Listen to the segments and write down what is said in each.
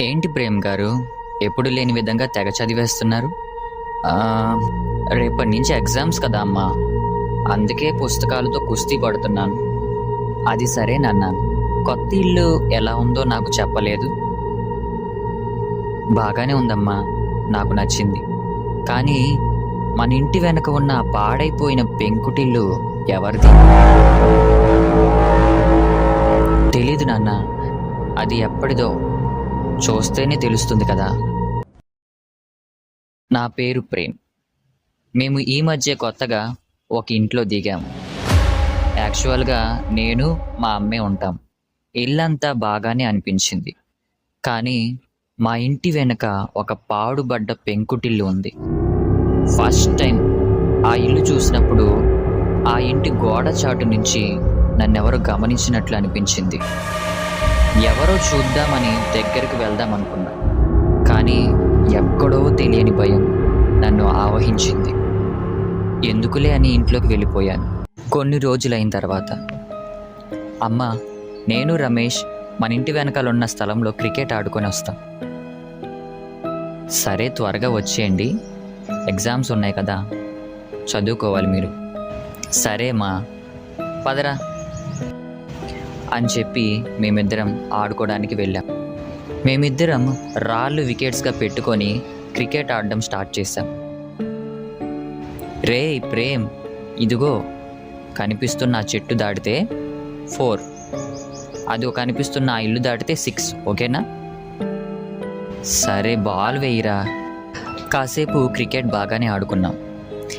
ఏంటి ప్రేమ్ గారు? ఎప్పుడు లేని విధంగా తెగ చదివేస్తున్నారు? రేపటి నుంచి ఎగ్జామ్స్ కదా అమ్మా. అందుకే పుస్తకాలతో కుస్తీ పడుతున్నాను. అది సరే నాన్న. కొత్త ఇల్లు ఎలా ఉందో నాకు చెప్పలేదు. బాగానే ఉందమ్మా. నాకు నచ్చింది. కానీ మన ఇంటి వెనక ఉన్న పాడైపోయిన పెంకుటిల్లు ఎవరిది? తెలీదు నాన్న. అది ఎప్పటిదో. చూస్తేనే తెలుస్తుంది కదా. నా పేరు ప్రేమ్. మేము ఈ మధ్య కొత్తగా ఒక ఇంట్లో దిగాము యాక్చువల్గా నేను మా అమ్మే ఉంటాం. ఇల్లంతా బాగానే అనిపించింది. కానీ మా ఇంటి వెనక ఒక పాడుబడ్డ పెంకుటిల్లు ఉంది. ఫస్ట్ టైం ఆ ఇల్లు చూసినప్పుడు ఆ ఇంటి గోడ చాటు నుంచి నన్నెవరో గమనించినట్లు అనిపించింది. ఎవరో చూద్దామని దగ్గరికి వెళ్దాం అనుకున్నా. కానీ ఎక్కడో తెలియని భయం నన్ను ఆవహించింది. ఎందుకులే అని ఇంట్లోకి వెళ్ళిపోయాను. కొన్ని రోజులైన తర్వాత. అమ్మ నేను రమేష్ మన ఇంటి వెనకాల ఉన్న స్థలంలో క్రికెట్ ఆడుకొని వస్తాం. సరే త్వరగా వచ్చేయండి. ఎగ్జామ్స్ ఉన్నాయి కదా. చదువుకోవాలి మీరు. సరే మా. పదరా. అని చెప్పి మేమిద్దరం ఆడుకోవడానికి వెళ్ళాం. మేమిద్దరం రాళ్ళు వికెట్స్గా పెట్టుకొని క్రికెట్ ఆడడం స్టార్ట్ చేశాం. రే ప్రేమ్ ఇదిగో కనిపిస్తున్న ఆ చెట్టు దాటితే ఫోర్. అది కనిపిస్తున్న ఆ ఇల్లు దాటితే సిక్స్ ఓకేనా? సరే బాల్ వేయిరా. కాసేపు క్రికెట్ బాగానే ఆడుకున్నాం.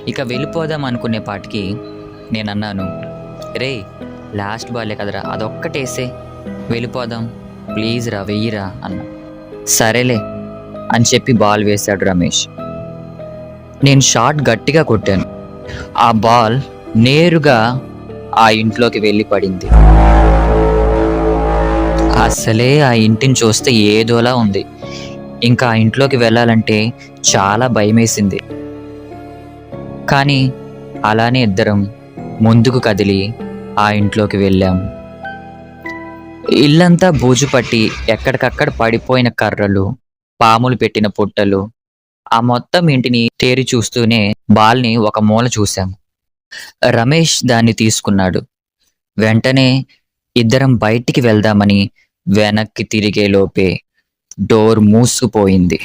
ఇక వెళ్ళిపోదాం అనుకునే పాటికి నేను అన్నాను రే లాస్ట్ బాలే కదరా? అదొక్కటేసే వెళ్ళిపోదాం. ప్లీజ్ రా వెయ్యిరా అన్న. సరేలే అని చెప్పి బాల్ వేశాడు రమేష్. నేను షాట్ గట్టిగా కొట్టాను. ఆ బాల్ నేరుగా ఆ ఇంట్లోకి వెళ్ళి పడింది. అసలే ఆ ఇంటిని చూస్తే ఏదోలా ఉంది. ఇంకా ఆ ఇంట్లోకి వెళ్ళాలంటే చాలా భయమేసింది. కానీ అలానే ఇద్దరం ముందుకు కదిలి ఆ ఇంట్లోకి వెళ్ళాం. ఇల్లంతా బూజు పట్టి ఎక్కడికక్కడ పడిపోయిన కర్రలు పాములు పెట్టిన పుట్టలు ఆ మొత్తం ఇంటిని తేరి చూస్తూనే బాల్ని ఒక మూల చూశాం. రమేష్ దాన్ని తీసుకున్నాడు. వెంటనే ఇద్దరం బయటికి వెళ్దామని వెనక్కి తిరిగే లోపే డోర్ మూసుకుపోయింది.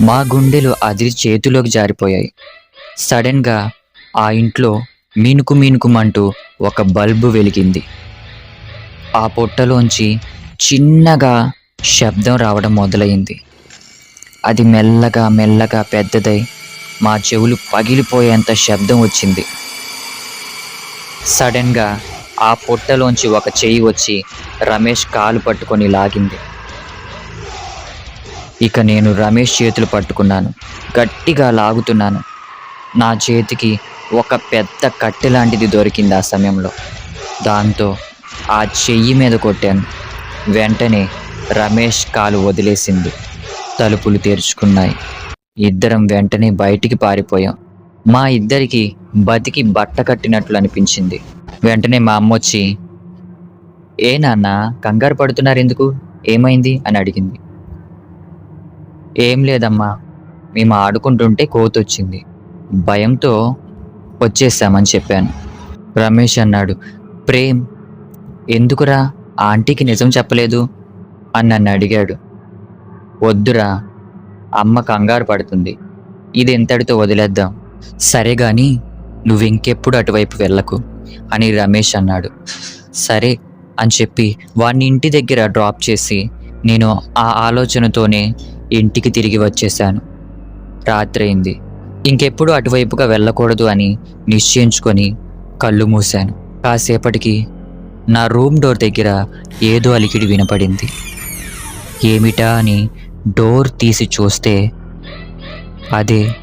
మా గుండెలు అదిరి చేతిలోకి జారిపోయాయి. సడన్గా ఆ ఇంట్లో మీనుకు మీనుకుమంటూ ఒక బల్బు వెలిగింది. ఆ పొట్టలోంచి చిన్నగా శబ్దం రావడం మొదలైంది. అది మెల్లగా మెల్లగా పెద్దదై మా చెవులు పగిలిపోయేంత శబ్దం వచ్చింది. సడన్గా ఆ పొట్టలోంచి ఒక చెయ్యి వచ్చి రమేష్ కాలు పట్టుకొని లాగింది. ఇక నేను రమేష్ చేతులు పట్టుకున్నాను. గట్టిగా లాగుతున్నాను. నా చేతికి ఒక పెద్ద కట్టె లాంటిది దొరికింది ఆ సమయంలో. దాంతో ఆ చెయ్యి మీద కొట్టాను. వెంటనే రమేష్ కాలు వదిలేసింది. తలుపులు తెరుచుకున్నాయి. ఇద్దరం వెంటనే బయటికి పారిపోయాం. మా ఇద్దరికి బతికి బట్ట కట్టినట్లు అనిపించింది. వెంటనే మా అమ్మ వచ్చి ఏ నాన్న కంగారు పడుతున్నారు ఎందుకు ఏమైంది? అని అడిగింది. ఏం లేదమ్మా. మేము ఆడుకుంటుంటే కోతొచ్చింది. భయంతో వచ్చేసామని చెప్పాను. రమేష్ అన్నాడు ప్రేమ్ ఎందుకురా ఆ ఆంటీకి నిజం చెప్పలేదు? అని నన్ను అడిగాడు. వద్దురా అమ్మ కంగారు పడుతుంది. ఇది ఎంతటితో వదిలేద్దాం? సరే గాని నువ్వు ఇంకెప్పుడు అటువైపు వెళ్ళకు అని రమేష్ అన్నాడు. సరే అని చెప్పి వాడిని ఇంటి దగ్గర డ్రాప్ చేసి నేను ఆ ఆలోచనతోనే ఇంటికి తిరిగి వచ్చేసాను రాత్రి అయింది. ఇంకెప్పుడు అటువైపుగా వెళ్ళకూడదు అని నిశ్చయించుకొని కళ్ళు మూశాను. కాసేపటికి నా రూమ్ డోర్ దగ్గర ఏదో అలికిడి వినపడింది. ఏమిటా అని డోర్ తీసి చూస్తే అదే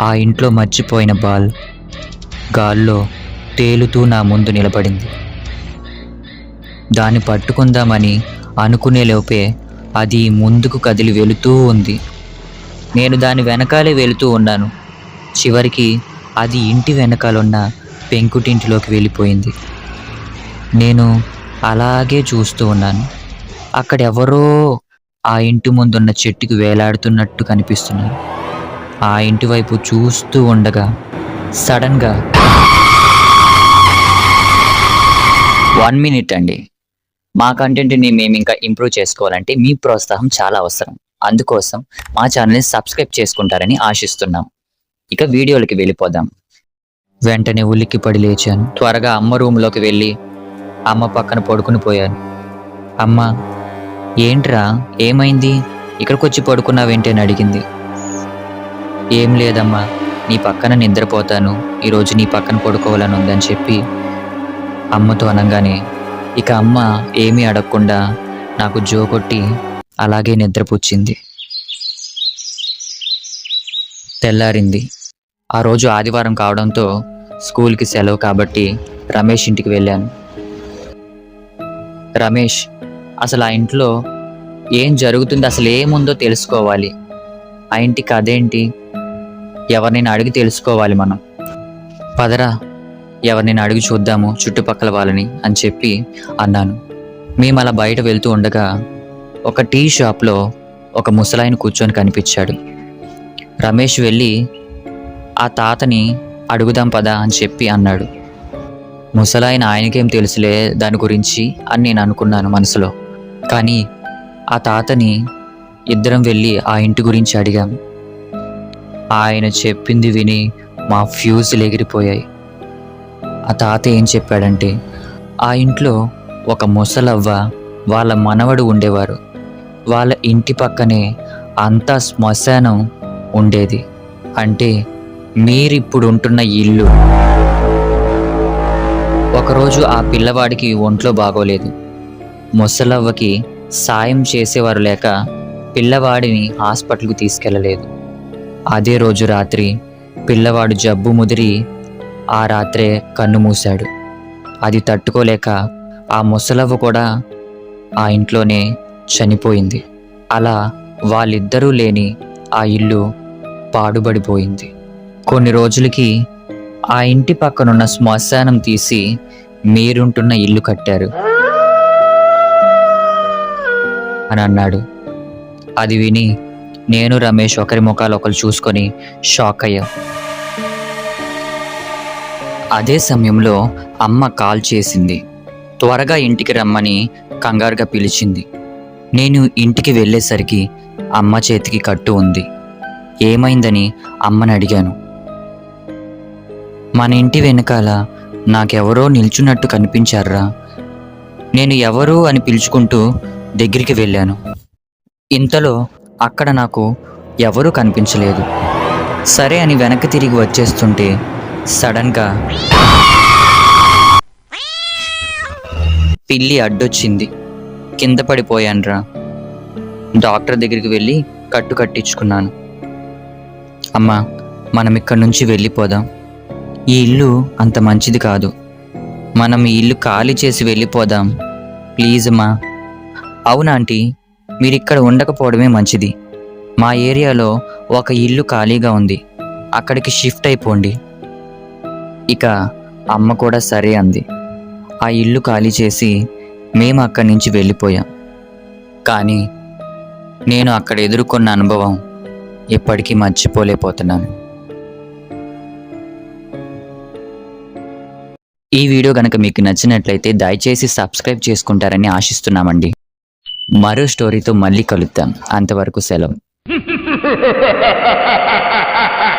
ఆ ఇంట్లో మర్చిపోయిన బాల్ గాల్లో తేలుతూ నా ముందు నిలబడింది. దాన్ని పట్టుకుందామని అనుకునే లోపే అది ముందుకు కదిలి వెళుతూ ఉంది. నేను దాని వెనకాలే వెళుతూ ఉన్నాను. చివరికి అది ఇంటి వెనకాలన్న పెంకుటింటిలోకి వెళ్ళిపోయింది. నేను అలాగే చూస్తూ ఉన్నాను. అక్కడ ఎవరో ఆ ఇంటి ముందున్న చెట్టుకి వేలాడుతున్నట్టు కనిపిస్తున్నారు ఆ ఇంటి వైపు చూస్తూ ఉండగా సడన్గా వన్ మినిట్ అండి. మా కంటెంట్ని మేము ఇంకా ఇంప్రూవ్ చేసుకోవాలంటే మీ ప్రోత్సాహం చాలా అవసరం. అందుకోసం మా ఛానల్ని సబ్స్క్రైబ్ చేసుకుంటారని ఆశిస్తున్నాం. ఇక వీడియోలకి వెళ్ళిపోదాం. వెంటనే ఉలిక్కి పడి లేచాను. త్వరగా అమ్మ రూమ్లోకి వెళ్ళి అమ్మ పక్కన పడుకుని పోయాను. అమ్మ ఏంట్రా ఏమైంది? ఇక్కడికొచ్చి పడుకున్నావేంటి? అని అడిగింది. ఏం లేదమ్మా నీ పక్కన నిద్రపోతాను. ఈరోజు నీ పక్కన పడుకోవాలని ఉందని చెప్పి అమ్మతో అనగానే ఇక అమ్మ ఏమీ అడగకుండా నాకు జో కొట్టి అలాగే నిద్రపుచ్చింది. తెల్లారింది. ఆ రోజు ఆదివారం కావడంతో స్కూల్కి సెలవు కాబట్టి రమేష్ ఇంటికి వెళ్ళాను. రమేష్ అసలు ఆ ఇంట్లో ఏం జరుగుతుంది అసలు ఏముందో తెలుసుకోవాలి. ఆ ఇంటికి అదేంటి ఎవరినైనా అడిగి తెలుసుకోవాలి మనం. పదరా ఎవరినైనా అడిగి చూద్దాము చుట్టుపక్కల వాళ్ళని అని చెప్పి అన్నాను. మేము అలా బయట వెళ్తూ ఉండగా ఒక టీ షాప్లో ఒక ముసలాయన కూర్చొని కనిపించాడు. రమేష్ వెళ్ళి ఆ తాతని అడుగుదాం పదా అని చెప్పి అన్నాడు. ముసలాయన ఆయనకేం తెలుసులే దాని గురించి అని నేను అనుకున్నాను మనసులో. కానీ ఆ తాతని ఇద్దరం వెళ్ళి ఆ ఇంటి గురించి అడిగాం. ఆయన చెప్పింది విని మా ఫ్యూజులు ఎగిరిపోయాయి ఆ తాత ఏం చెప్పాడంటే ఆ ఇంట్లో ఒక ముసలవ్వ వాళ్ళ మనవడు ఉండేవారు. వాళ్ళ ఇంటి పక్కనే అంతా శ్మశానం ఉండేది. అంటే మీరిప్పుడు ఉంటున్న ఇల్లు. ఒకరోజు ఆ పిల్లవాడికి ఒంట్లో బాగోలేదు. ముసలవ్వకి సాయం చేసేవారు లేక పిల్లవాడిని హాస్పిటల్కి తీసుకెళ్ళలేదు అదే రోజు రాత్రి పిల్లవాడు జబ్బు ముదిరి ఆ రాత్రే కన్ను మూశాడు. అది తట్టుకోలేక ఆ ముసలవ్వ కూడా ఆ ఇంట్లోనే చనిపోయింది. అలా వాళ్ళిద్దరూ లేని ఆ ఇల్లు పాడుబడిపోయింది. కొన్ని రోజులకి ఆ ఇంటి పక్కనున్న శ్మశానం తీసి మీరుంటున్న ఇల్లు కట్టారు అని అన్నాడు. అది విని నేను రమేష్ ఒకరి ముఖాలు ఒకరు చూసుకొని షాక్ అయ్యాం. అదే సమయంలో అమ్మ కాల్ చేసింది. త్వరగా ఇంటికి రమ్మని కంగారుగా పిలిచింది. నేను ఇంటికి వెళ్ళేసరికి అమ్మ చేతికి కట్టు ఉంది. ఏమైందని అమ్మని అడిగాను. మన ఇంటి వెనకాల నాకెవరో నిల్చున్నట్టు కనిపించారా? నేను ఎవరు అని పిలుచుకుంటూ దగ్గరికి వెళ్ళాను. ఇంతలో అక్కడ నాకు ఎవరూ కనిపించలేదు. సరే అని వెనక్కి తిరిగి వచ్చేస్తుంటే సడన్గా పిల్లి అడ్డొచ్చింది. కింద పడిపోయానురా డాక్టర్ దగ్గరికి వెళ్ళి కట్టు కట్టించుకున్నాను. అమ్మా మనం ఇక్కడి నుంచి వెళ్ళిపోదాం. ఈ ఇల్లు అంత మంచిది కాదు. మనం ఈ ఇల్లు ఖాళీ చేసి వెళ్ళిపోదాం. ప్లీజ్ అమ్మా. అవునా ఆంటీ మీరు ఇక్కడ ఉండకపోవడమే మంచిది. మా ఏరియాలో ఒక ఇల్లు ఖాళీగా ఉంది. అక్కడికి షిఫ్ట్ అయిపోండి. ఇక అమ్మ కూడా సరే అంది. ఆ ఇల్లు ఖాళీ చేసి మేము అక్కడి నుంచి వెళ్ళిపోయాం. కానీ నేను అక్కడ ఎదుర్కొన్న అనుభవం ఎప్పటికీ మర్చిపోలేకపోతున్నాను. ఈ వీడియో కనుక మీకు నచ్చినట్లయితే దయచేసి సబ్స్క్రైబ్ చేసుకుంటారని ఆశిస్తున్నామండి. మరో స్టోరీతో మళ్ళీ కలుద్దాం. అంతవరకు సెలవు.